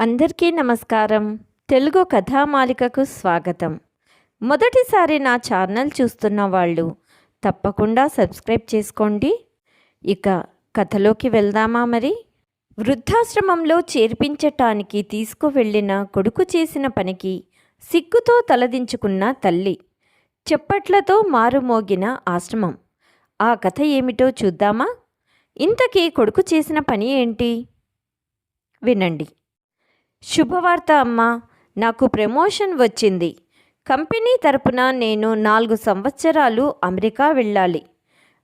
అందరికీ నమస్కారం. తెలుగు కథామాలికకు స్వాగతం. మొదటిసారి నా ఛానల్ చూస్తున్న వాళ్ళు తప్పకుండా సబ్స్క్రైబ్ చేసుకోండి. ఇక కథలోకి వెళ్దామా మరి? వృద్ధాశ్రమంలో చేర్పించటానికి తీసుకువెళ్ళిన కొడుకు చేసిన పనికి సిగ్గుతో తలదించుకున్న తల్లి చెప్పట్లతో మారుమోగిన ఆశ్రమం. ఆ కథ ఏమిటో చూద్దామా? ఇంతకీ కొడుకు చేసిన పని ఏంటి? వినండి. శుభవార్త అమ్మ. నాకు ప్రమోషన్ వచ్చింది. కంపెనీ తరపున నేను నాలుగు సంవత్సరాలు అమెరికా వెళ్ళాలి.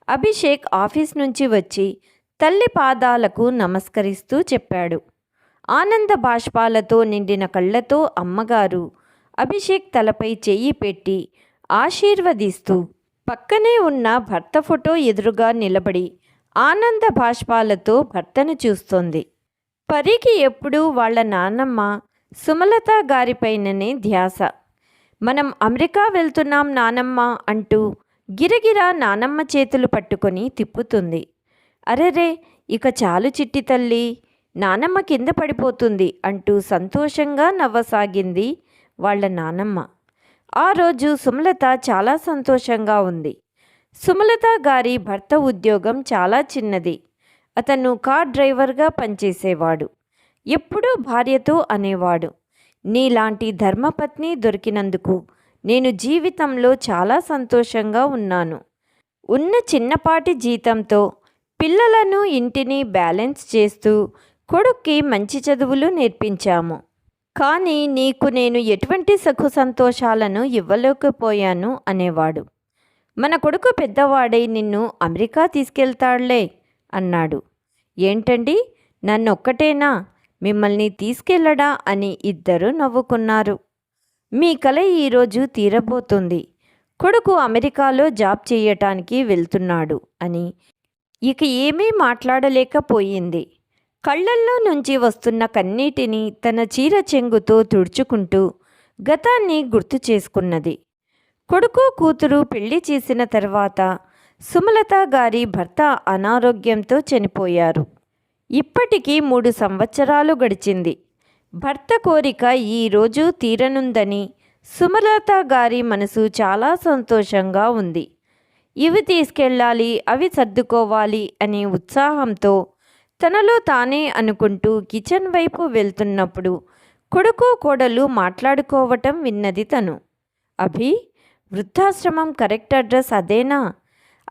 అభిషేక్ ఆఫీస్ నుంచి వచ్చి తల్లి పాదాలకు నమస్కరిస్తూ చెప్పాడు. ఆనంద బాష్పాలతో నిండిన కళ్ళతో అమ్మగారు అభిషేక్ తలపై చెయ్యి పెట్టి ఆశీర్వదిస్తూ పక్కనే ఉన్న భర్త ఫోటో ఎదురుగా నిలబడి ఆనంద బాష్పాలతో భర్తను చూస్తోంది. పరికి ఎప్పుడూ వాళ్ళ నాన్నమ్మ సుమలత గారిపైననే ధ్యాస. మనం అమెరికా వెళ్తున్నాం నానమ్మ అంటూ గిరగిరా నానమ్మ చేతులు పట్టుకొని తిప్పుతుంది. అరెరే ఇక చాలు చిట్టి తల్లి నానమ్మ కింద పడిపోతుంది అంటూ సంతోషంగా నవ్వసాగింది వాళ్ళ నానమ్మ. ఆ రోజు సుమలత చాలా సంతోషంగా ఉంది. సుమలత గారి భర్త ఉద్యోగం చాలా చిన్నది. అతను కార్ డ్రైవర్గా పనిచేసేవాడు. ఎప్పుడూ భార్యతో అనేవాడు. నీలాంటి ధర్మపత్ని దొరికినందుకు నేను జీవితంలో చాలా సంతోషంగా ఉన్నాను. ఉన్న చిన్నపాటి జీతంతో పిల్లలను ఇంటిని బ్యాలెన్స్ చేస్తూ కొడుక్కి మంచి చదువులు నేర్పించాము. కానీ నీకు నేను ఎటువంటి సుఖ సంతోషాలను ఇవ్వలేకపోయాను అనేవాడు. మన కొడుకు పెద్దవాడై నిన్ను అమెరికా తీసుకెళ్తాడులే అన్నాడు. ఏంటండి? నన్నొక్కటేనా? మిమ్మల్ని తీసుకెళ్ళడా? అని ఇద్దరు నవ్వుకున్నారు. మీ కల ఈరోజు తీరబోతుంది. కొడుకు అమెరికాలో జాబ్ చేయటానికి వెళ్తున్నాడు అని. ఇక ఏమీ మాట్లాడలేకపోయింది. కళ్ళల్లో నుంచి వస్తున్న కన్నీటిని తన చీర చెంగుతో తుడుచుకుంటూ గతాన్ని గుర్తు చేసుకున్నది. కొడుకు కూతురు పెళ్ళి చేసిన తర్వాత సుమలత గారి భర్త అనారోగ్యంతో చనిపోయారు. ఇప్పటికీ మూడు సంవత్సరాలు గడిచింది. భర్త కోరిక ఈరోజు తీరనుందని సుమలత గారి మనసు చాలా సంతోషంగా ఉంది. ఇవి తీసుకెళ్ళాలి అవి సర్దుకోవాలి అనే ఉత్సాహంతో తనలో తానే అనుకుంటూ కిచెన్ వైపు వెళ్తున్నప్పుడు కొడుకు కోడలు మాట్లాడుకోవటం విన్నది తను. అభి వృద్ధాశ్రమం కరెక్ట్ అడ్రస్ అదేనా?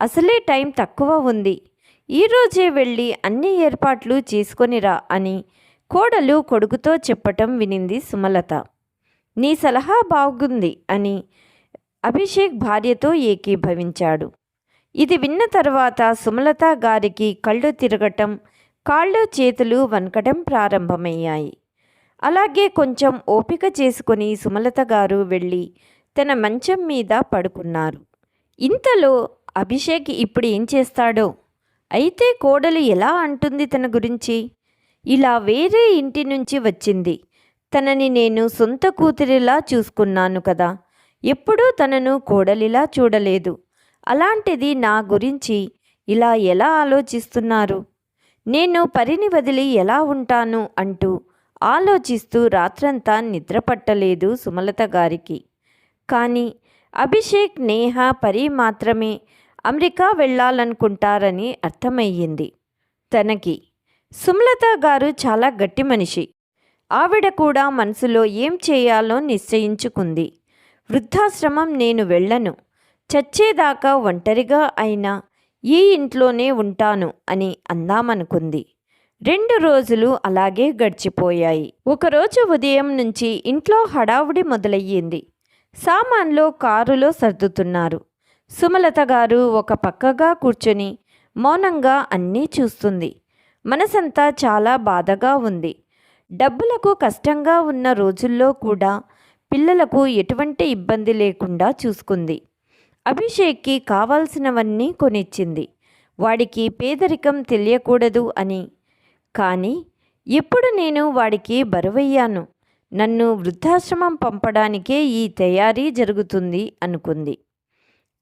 అసలే టైం తక్కువ ఉంది. ఈరోజే వెళ్ళి అన్ని ఏర్పాట్లు చేసుకొనిరా అని కోడలు కొడుకుతో చెప్పటం వినింది సుమలత. నీ సలహా బాగుంది అని అభిషేక్ భార్యతో ఏకీభవించాడు. ఇది విన్న తర్వాత సుమలత గారికి కళ్ళు తిరగటం కాళ్ళు చేతులు వనకడం ప్రారంభమయ్యాయి. అలాగే కొంచెం ఓపిక చేసుకొని సుమలత గారు వెళ్ళి తన మంచం మీద పడుకున్నారు. ఇంతలో అభిషేక్ ఇప్పుడు ఏం చేస్తాడో? అయితే కోడలు ఎలా అంటుంది తన గురించి? ఇలా వేరే ఇంటి నుంచి వచ్చింది. తనని నేను సొంత కూతురిలా చూసుకున్నాను కదా. ఎప్పుడూ తనను కోడలిలా చూడలేదు. అలాంటిది నా గురించి ఇలా ఎలా ఆలోచిస్తున్నారు? నేను పరిని వదిలి ఎలా ఉంటాను? అంటూ ఆలోచిస్తూ రాత్రంతా నిద్రపట్టలేదు సుమలత గారికి. కానీ అభిషేక్ నేహ పరి మాత్రమే అమెరికా వెళ్ళాలనుకుంటారని అర్థమయ్యింది. తనకి సుమలత గారు చాలా గట్టి మనిషి. ఆవిడ కూడా మనసులో ఏం చేయాలో నిశ్చయించుకుంది. వృద్ధాశ్రమం నేను వెళ్ళను. చచ్చేదాకా ఒంటరిగా అయినా ఈ ఇంట్లోనే ఉంటాను అని అందామనుకుంది. రెండు రోజులు అలాగే గడిచిపోయాయి. ఒకరోజు ఉదయం నుంచి ఇంట్లో హడావుడి మొదలయ్యింది. సామాన్లో కారులో సర్దుతున్నారు. సుమలత గారు ఒక పక్కగా కూర్చొని మౌనంగా అన్నీ చూస్తుంది. మనసంతా చాలా బాధగా ఉంది. డబ్బులకు కష్టంగా ఉన్న రోజుల్లో కూడా పిల్లలకు ఎటువంటి ఇబ్బంది లేకుండా చూసుకుంది. అభిషేక్కి కావాల్సినవన్నీ కొనిచ్చింది. వాడికి పేదరికం తెలియకూడదు అని. కానీ ఎప్పుడు నేను వాడికి బరువయ్యాను? నన్ను వృద్ధాశ్రమం పంపడానికే ఈ తయారీ జరుగుతుంది అనుకుంది.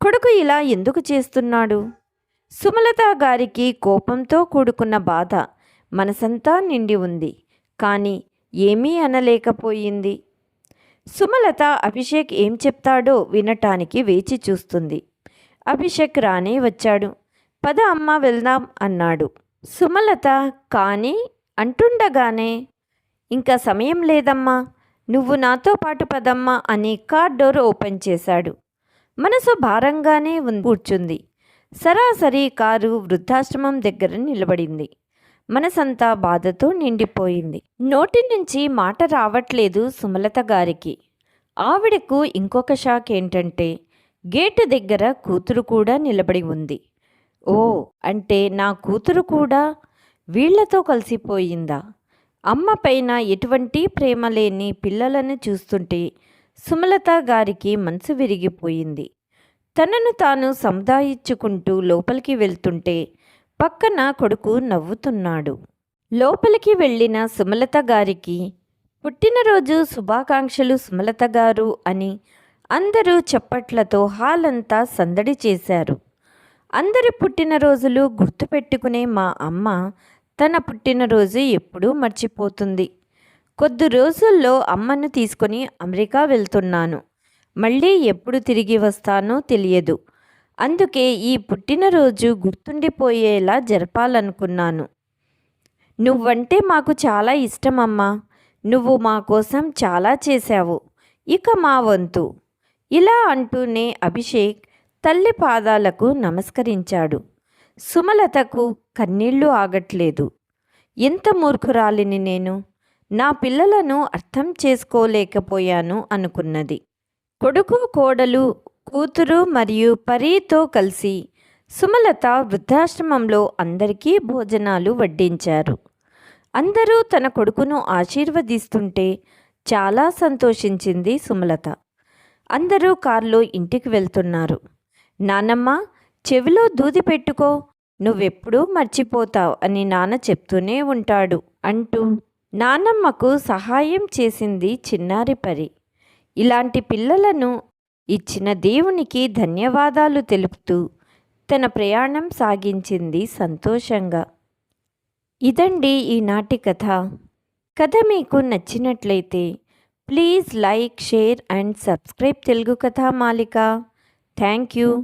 కొడుకు ఇలా ఎందుకు చేస్తున్నాడు? సుమలత గారికి కోపంతో కూడుకున్న బాధ మనసంతా నిండి ఉంది. కానీ ఏమీ అనలేకపోయింది. సుమలత అభిషేక్ ఏం చెప్తాడో వినటానికి వేచి చూస్తుంది. అభిషేక్ రానే వచ్చాడు. పద అమ్మ వెళ్దాం అన్నాడు. సుమలత కానీ అంటుండగానే ఇంకా సమయం లేదమ్మా. నువ్వు నాతో పాటు పదమ్మా అని కార్ డోర్ ఓపెన్ చేశాడు. మనసు భారంగానే కూర్చుంది. సరాసరి కారు వృద్ధాశ్రమం దగ్గర నిలబడింది. మనసంతా బాధతో నిండిపోయింది. నోటి నుంచి మాట రావట్లేదు సుమలత గారికి. ఆవిడకు ఇంకొక షాక్ ఏంటంటే గేటు దగ్గర కూతురు కూడా నిలబడి ఉంది. ఓ అంటే నా కూతురు కూడా వీళ్ళతో కలిసిపోయిందా? అమ్మ పైన ఎటువంటి ప్రేమ లేని పిల్లలను చూస్తుంటే సుమలత గారికి మనసు విరిగిపోయింది. తనను తాను సముదాయించుకుంటూ లోపలికి వెళ్తుంటే పక్కన కొడుకు నవ్వుతున్నాడు. లోపలికి వెళ్ళిన సుమలత గారికి పుట్టినరోజు శుభాకాంక్షలు సుమలత గారు అని అందరూ చప్పట్లతో హాల్ అంతా సందడి చేశారు. అందరి పుట్టినరోజులు గుర్తుపెట్టుకునే మా అమ్మ తన పుట్టినరోజు ఎప్పుడూ మర్చిపోతుంది. కొద్ది రోజుల్లో అమ్మను తీసుకొని అమెరికా వెళ్తున్నాను. మళ్ళీ ఎప్పుడు తిరిగి వస్తానో తెలియదు. అందుకే ఈ పుట్టినరోజు గుర్తుండిపోయేలా జరపాలనుకున్నాను. నువ్వంటే మాకు చాలా ఇష్టమమ్మా. నువ్వు మా కోసం చాలా చేశావు. ఇక మా వంతు. ఇలా అంటూనే అభిషేక్ తల్లి పాదాలకు నమస్కరించాడు. సుమలతకు కన్నీళ్ళు ఆగట్లేదు. ఎంత మూర్ఖురాలిని నేను. నా పిల్లలను అర్థం చేసుకోలేకపోయాను అనుకున్నది. కొడుకు కోడలు కూతురు మరియు పరీతో కలిసి సుమలత వృద్ధాశ్రమంలో అందరికీ భోజనాలు వడ్డించారు. అందరూ తన కొడుకును ఆశీర్వదిస్తుంటే చాలా సంతోషించింది సుమలత. అందరూ కారులో ఇంటికి వెళ్తున్నారు. నానమ్మ చెవిలో దూది పెట్టుకో నువ్వెప్పుడూ మర్చిపోతావు అని నాన్న చెప్తూనే ఉంటాడు అంటూ నానమ్మకు సహాయం చేసింది చిన్నారి పరి. ఇలాంటి పిల్లలను ఇచ్చిన దేవునికి ధన్యవాదాలు తెలుపుతూ తన ప్రయాణం సాగించింది సంతోషంగా. ఇదండి ఈనాటి కథ. కథ మీకు నచ్చినట్లయితే please like share and subscribe Telugu Katha Malika thank you.